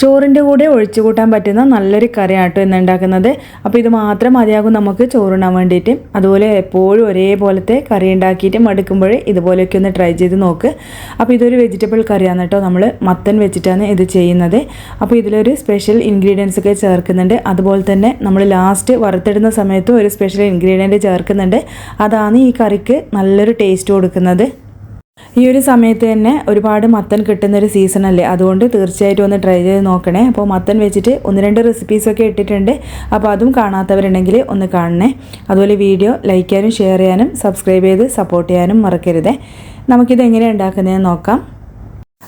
ചോറിന്റെ കൂടെ ഒഴിച്ചു കൂട്ടാൻ പറ്റുന്ന നല്ലൊരു കറിയാട്ടോ കേട്ടോ ഇന്ന് ഉണ്ടാക്കുന്നത്. അപ്പോൾ ഇത് മാത്രം മതിയാകും നമുക്ക് ചോറുണ്ണാൻ വേണ്ടിയിട്ട്. അതുപോലെ എപ്പോഴും ഒരേപോലത്തെ കറി ഉണ്ടാക്കിയിട്ട് മടുക്കുമ്പോൾ ഇതുപോലെയൊക്കെ ഒന്ന് ട്രൈ ചെയ്ത് നോക്ക്. അപ്പോൾ ഇതൊരു വെജിറ്റബിൾ കറിയാണ് കേട്ടോ നമ്മൾ മത്തൻ വെച്ചിട്ടാണ് ഇത് ചെയ്യുന്നത്. അപ്പോൾ ഇതിലൊരു സ്പെഷ്യൽ ഇൻഗ്രീഡിയൻസ് ഒക്കെ ചേർക്കുന്നുണ്ട്. അതുപോലെ തന്നെ നമ്മൾ ലാസ്റ്റ് വറുത്തിടുന്ന സമയത്തും ഒരു സ്പെഷ്യൽ ഇൻഗ്രീഡിയന്റ് ചേർക്കുന്നുണ്ട്. അതാണ് ഈ കറിക്ക് നല്ലൊരു ടേസ്റ്റ് കൊടുക്കുന്നത്. ഈ ഒരു സമയത്ത് തന്നെ ഒരുപാട് മത്തൻ കിട്ടുന്ന ഒരു സീസൺ അല്ലേ? അതുകൊണ്ട് തീർച്ചയായിട്ടും ഒന്ന് ട്രൈ ചെയ്ത് നോക്കണേ. അപ്പോൾ മത്തൻ വെച്ചിട്ട് ഒന്ന് രണ്ട് റെസിപ്പീസൊക്കെ ഇട്ടിട്ടുണ്ട്. അപ്പോൾ അതും കാണാത്തവരുണ്ടെങ്കിൽ ഒന്ന് കാണണേ. അതുപോലെ വീഡിയോ ലൈക്ക് ചെയ്യാനും ഷെയർ ചെയ്യാനും സബ്സ്ക്രൈബ് ചെയ്ത് സപ്പോർട്ട് ചെയ്യാനും മറക്കരുതേ. നമുക്കിത് എങ്ങനെ ഉണ്ടാക്കുന്നതെന്ന് നോക്കാം.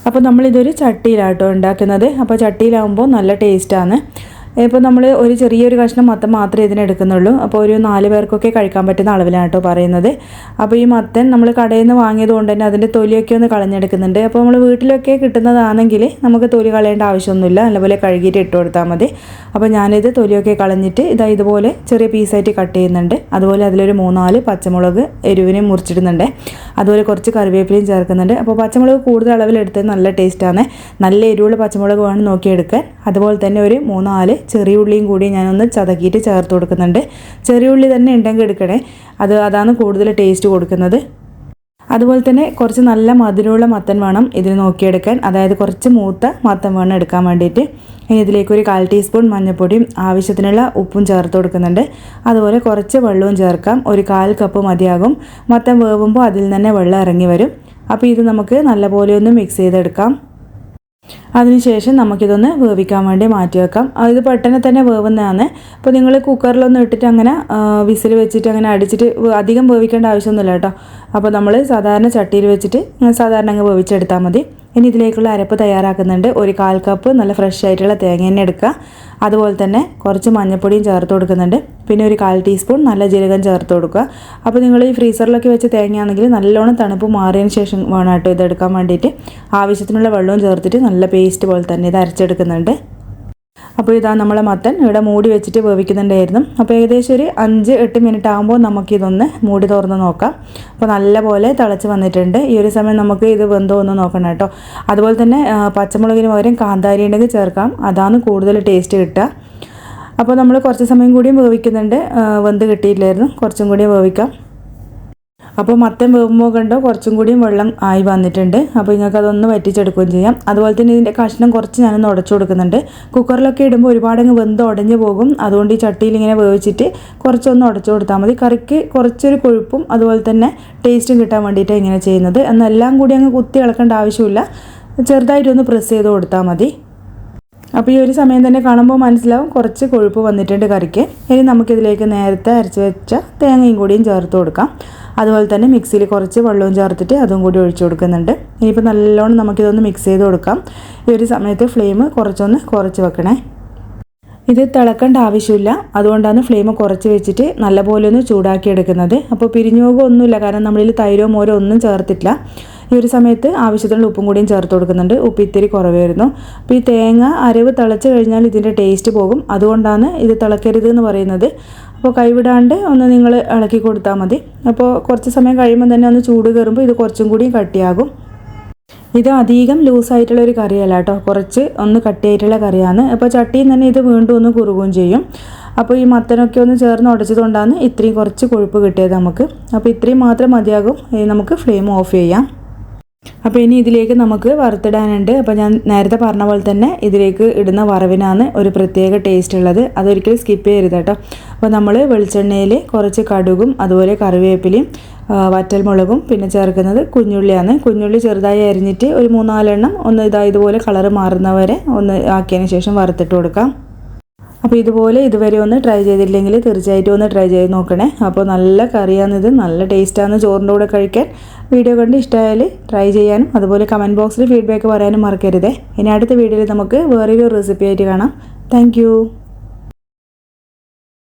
അപ്പോൾ നമ്മളിതൊരു ചട്ടിയിലാട്ടോ ഉണ്ടാക്കുന്നത്. അപ്പോൾ ചട്ടിയിലാവുമ്പോൾ നല്ല ടേസ്റ്റാണ് ഇപ്പോൾ നമ്മൾ ഒരു ചെറിയൊരു കഷ്ണം മത്തൻ മാത്രമേ ഇതിനെടുക്കുന്നുള്ളൂ അപ്പോൾ ഒരു നാല് പേർക്കൊക്കെ കഴിക്കാൻ പറ്റുന്ന അളവിലാണ് കേട്ടോ പറയുന്നത്. അപ്പോൾ ഈ മത്തൻ നമ്മൾ കടയിൽ നിന്ന് വാങ്ങിയത് കൊണ്ട് തന്നെ അതിന്റെ തൊലിയൊക്കെ ഒന്ന് കളഞ്ഞെടുക്കുന്നുണ്ട്. അപ്പോൾ നമ്മൾ വീട്ടിലൊക്കെ കിട്ടുന്നതാണെങ്കിൽ നമുക്ക് തൊലി കളയേണ്ട ആവശ്യമൊന്നുമില്ല. നല്ലപോലെ കഴുകിയിട്ട് ഇട്ട് കൊടുത്താൽ മതി. അപ്പോൾ ഞാനിത് തൊലിയൊക്കെ കളഞ്ഞിട്ട് ഇതാ ഇതുപോലെ ചെറിയ പീസായിട്ട് കട്ട് ചെയ്യുന്നുണ്ട്. അതുപോലെ അതിലൊരു മൂന്നാൽ പച്ചമുളക് എരിവിനെ മുറിച്ചിടുന്നുണ്ട്. അതുപോലെ കുറച്ച് കറിവേപ്പിലയും ചേർക്കുന്നുണ്ട്. അപ്പോൾ പച്ചമുളക് കൂടുതൽ അളവിലെടുത്ത് നല്ല ടേസ്റ്റാണ്. നല്ല എരിവുള്ള പച്ചമുളക് വേണം നോക്കിയെടുക്കാൻ. അതുപോലെ തന്നെ ഒരു മൂന്നാൽ ചെറിയ ഉള്ളിയും കൂടി ഞാനൊന്ന് ചതക്കിയിട്ട് ചേർത്ത് കൊടുക്കുന്നുണ്ട്. ചെറിയ ഉള്ളി തന്നെ ഉണ്ടെങ്കിൽ എടുക്കണേ. അത് അതാണ് കൂടുതൽ ടേസ്റ്റ് കൊടുക്കുന്നത്. അതുപോലെ തന്നെ കുറച്ച് നല്ല മധുരമുള്ള മത്തൻ വേണം ഇതിൽ നോക്കിയെടുക്കാൻ. അതായത് കുറച്ച് മൂത്ത മത്തൻ വേണം എടുക്കാൻ വേണ്ടിയിട്ട്. ഇനി ഇതിലേക്ക് ഒരു കാൽ ടീസ്പൂൺ മഞ്ഞൾപ്പൊടിയും ആവശ്യത്തിനുള്ള ഉപ്പും ചേർത്ത് കൊടുക്കുന്നുണ്ട്. അതുപോലെ കുറച്ച് വെള്ളവും ചേർക്കാം. ഒരു കാൽ കപ്പ് മതിയാകും. മത്തൻ വേവുമ്പോൾ അതിൽ തന്നെ വെള്ളം ഇറങ്ങി വരും. അപ്പോൾ ഇത് നമുക്ക് നല്ലപോലെ ഒന്ന് മിക്സ് ചെയ്തെടുക്കാം. അതിനുശേഷം നമുക്കിതൊന്ന് വേവിക്കാൻ വേണ്ടി മാറ്റി വെക്കാം. ഇത് പെട്ടെന്ന് തന്നെ വേവുന്നതാണ്. അപ്പോൾ നിങ്ങൾ കുക്കറിലൊന്നും ഇട്ടിട്ട് അങ്ങനെ വിസിൽ വെച്ചിട്ട് അങ്ങനെ അടിച്ചിട്ട് അധികം വേവിക്കേണ്ട ആവശ്യമൊന്നുമില്ല കേട്ടോ. അപ്പോൾ നമ്മൾ സാധാരണ ചട്ടിയിൽ വെച്ചിട്ട് സാധാരണ അങ്ങ് വേവിച്ചെടുത്താൽ മതി. ഇനി ഇതിലേക്കുള്ള അരപ്പ് തയ്യാറാക്കുന്നുണ്ട്. ഒരു കാൽ കപ്പ് നല്ല ഫ്രഷ് ആയിട്ടുള്ള തേങ്ങ തന്നെ എടുക്കുക. അതുപോലെ തന്നെ കുറച്ച് മഞ്ഞൾപ്പൊടിയും ചേർത്ത് കൊടുക്കുന്നുണ്ട്. പിന്നെ ഒരു കാൽ ടീസ്പൂൺ നല്ല ജീരകം ചേർത്ത് കൊടുക്കുക. അപ്പോൾ നിങ്ങൾ ഈ ഫ്രീസറിലൊക്കെ വെച്ച് തേങ്ങയാണെങ്കിൽ നല്ലോണം തണുപ്പ് മാറിയതിന് ശേഷം വേണം കേട്ടോ ഇതെടുക്കാൻ വേണ്ടിയിട്ട്. ആവശ്യത്തിനുള്ള വെള്ളവും ചേർത്തിട്ട് നല്ല പേസ്റ്റ് പോലെ തന്നെ ഇത് അരച്ചെടുക്കുന്നുണ്ട്. അപ്പോൾ ഇതാ നമ്മളെ മത്തൻ. ഇവിടെ മൂടി വെച്ചിട്ട് വേവിക്കുന്നുണ്ടായിരുന്നു. അപ്പോൾ ഏകദേശം ഒരു അഞ്ച് എട്ട് മിനിറ്റ് ആകുമ്പോൾ നമുക്കിതൊന്ന് മൂടി തുറന്ന് നോക്കാം. അപ്പോൾ നല്ലപോലെ തിളച്ച് വന്നിട്ടുണ്ട്. ഈ ഒരു സമയം നമുക്ക് ഇത് വെന്തോ ഒന്ന് നോക്കണം കേട്ടോ. അതുപോലെ തന്നെ പച്ചമുളകിന് പകരം കാന്താരി ഉണ്ടെങ്കിൽ ചേർക്കാം. അതാണ് കൂടുതൽ ടേസ്റ്റ് കിട്ടുക. അപ്പോൾ നമ്മൾ കുറച്ച് സമയം കൂടിയും വേവിക്കുന്നുണ്ട്. വെന്ത് കിട്ടിയില്ലായിരുന്നു കുറച്ചും കൂടി വേവിക്കാം. അപ്പോൾ മത്തം വേകുമ്പോൾ കണ്ടോ കുറച്ചും കൂടി വെള്ളം ആയി വന്നിട്ടുണ്ട്. അപ്പോൾ നിങ്ങൾക്ക് അതൊന്ന് വറ്റിച്ചെടുക്കുകയും ചെയ്യാം. അതുപോലെ തന്നെ ഇതിന്റെ കഷ്ണം കുറച്ച് ഞാനൊന്ന് ഉടച്ചു കൊടുക്കുന്നുണ്ട്. കുക്കറിലൊക്കെ ഇടുമ്പോൾ ഒരുപാടങ്ങ് വെന്ത് ഉടഞ്ഞു പോകും. അതുകൊണ്ട് ഈ ചട്ടിയിൽ ഇങ്ങനെ വേവിച്ചിട്ട് കുറച്ചൊന്ന് ഉടച്ചു കൊടുത്താൽ മതി. കറിക്ക് കുറച്ചൊരു കൊഴുപ്പും അതുപോലെ തന്നെ ടേസ്റ്റും കിട്ടാൻ വേണ്ടിയിട്ടാണ് ഇങ്ങനെ ചെയ്യുന്നത്. എന്നെല്ലാം കൂടി അങ്ങ് കുത്തി ഇളക്കേണ്ട ആവശ്യമില്ല. ചെറുതായിട്ടൊന്ന് പ്രസ് ചെയ്ത് കൊടുത്താൽ മതി. അപ്പോൾ ഈ ഒരു സമയം തന്നെ കാണുമ്പോൾ മനസ്സിലാവും കുറച്ച് കൊഴുപ്പ് വന്നിട്ടുണ്ട് കറിക്ക്. ഇനി നമുക്കിതിലേക്ക് നേരത്തെ അരച്ച് വെച്ച തേങ്ങയും കൂടിയും ചേർത്ത് കൊടുക്കാം. അതുപോലെ തന്നെ മിക്സിയിൽ കുറച്ച് വെള്ളവും ചേർത്തിട്ട് അതും കൂടി ഒഴിച്ചു കൊടുക്കുന്നുണ്ട്. ഇനിയിപ്പോൾ നല്ലോണം നമുക്കിതൊന്ന് മിക്സ് ചെയ്ത് കൊടുക്കാം. ഈ ഒരു സമയത്ത് ഫ്ലെയിം കുറച്ചൊന്ന് കുറച്ച് വെക്കണേ. ഇത് തിളക്കേണ്ട ആവശ്യമില്ല. അതുകൊണ്ടാണ് ഫ്ലെയിം കുറച്ച് വെച്ചിട്ട് നല്ലപോലെ ഒന്ന് ചൂടാക്കി എടുക്കുന്നത് അപ്പോൾ പിരിഞ്ഞു പോകുമൊന്നുമില്ല. കാരണം നമ്മളിൽ തൈരോ മോരോ ഒന്നും ചേർത്തിട്ടില്ല. ഈ ഒരു സമയത്ത് ആവശ്യത്തിനുള്ള ഉപ്പും കൂടിയും ചേർത്ത് കൊടുക്കുന്നുണ്ട്. ഉപ്പ് ഇത്തിരി കുറവായിരുന്നു. അപ്പോൾ ഈ തേങ്ങ അരവ് തിളച്ച് കഴിഞ്ഞാൽ ഇതിന്റെ ടേസ്റ്റ് പോകും. അതുകൊണ്ടാണ് ഇത് തിളക്കരുത് എന്ന് പറയുന്നത്. അപ്പോൾ കൈവിടാണ്ട് ഒന്ന് നിങ്ങൾ ഇളക്കി കൊടുത്താൽ മതി. അപ്പോൾ കുറച്ച് സമയം കഴിയുമ്പോൾ തന്നെ ഒന്ന് ചൂട് കയറുമ്പോൾ ഇത് കുറച്ചും കൂടി കട്ടിയാകും. ഇത് അധികം ലൂസായിട്ടുള്ള ഒരു കറിയല്ല കേട്ടോ. കുറച്ച് ഒന്ന് കട്ടിയായിട്ടുള്ള കറിയാണ്. അപ്പോൾ ചട്ടിയിൽ തന്നെ ഇത് വീണ്ടും ഒന്ന് കുറുകുകയും ചെയ്യും. അപ്പോൾ ഈ മത്തനൊക്കെ ഒന്ന് ചേർന്ന് ഉടച്ചതുകൊണ്ടാണ് ഇത്രയും കുറച്ച് കൊഴുപ്പ് കിട്ടിയത് നമുക്ക്. അപ്പോൾ ഇത്രയും മാത്രം മതിയാകും. നമുക്ക് ഫ്ലെയിം ഓഫ് ചെയ്യാം. അപ്പോൾ ഇനി ഇതിലേക്ക് നമുക്ക് വറുത്തിടാനുണ്ട്. അപ്പോൾ ഞാൻ നേരത്തെ പറഞ്ഞ പോലെ തന്നെ ഇതിലേക്ക് ഇടുന്ന വറവിനാണ് ഒരു പ്രത്യേക ടേസ്റ്റ് ഉള്ളത്. അതൊരിക്കലും സ്കിപ്പ് ചെയ്യരുത് കേട്ടോ. അപ്പോൾ നമ്മൾ വെളിച്ചെണ്ണയിൽ കുറച്ച് കടുകും അതുപോലെ കറിവേപ്പിലയും വറ്റൽമുളകും പിന്നെ ചേർക്കുന്നത് കുഞ്ഞുള്ളിയാണ്. കുഞ്ഞുള്ളി ചെറുതായി അരിഞ്ഞിട്ട് ഒരു മൂന്നാലെണ്ണം ഒന്ന് ഇതാ ഇതുപോലെ കളറ് മാറുന്നവരെ ഒന്ന് ആക്കിയതിന് ശേഷം വറുത്തിട്ട് കൊടുക്കാം. അപ്പോൾ ഇതുപോലെ ഇതുവരെ ഒന്ന് ട്രൈ ചെയ്തില്ലെങ്കിൽ തീർച്ചയായിട്ടും ഒന്ന് ട്രൈ ചെയ്ത് നോക്കണേ. അപ്പോൾ നല്ല കറിയാണിത് നല്ല ടേസ്റ്റാണ് ചോറിന്റെ കൂടെ കഴിക്കാൻ. വീഡിയോ കണ്ട് ഇഷ്ടമായാൽ ട്രൈ ചെയ്യാനും അതുപോലെ കമന്റ് ബോക്സിൽ ഫീഡ്ബാക്ക് പറയാനും മറക്കരുതേ. ഇനി അടുത്ത വീഡിയോയിൽ നമുക്ക് വേറൊരു റെസിപ്പി ആയിട്ട് കാണാം. താങ്ക്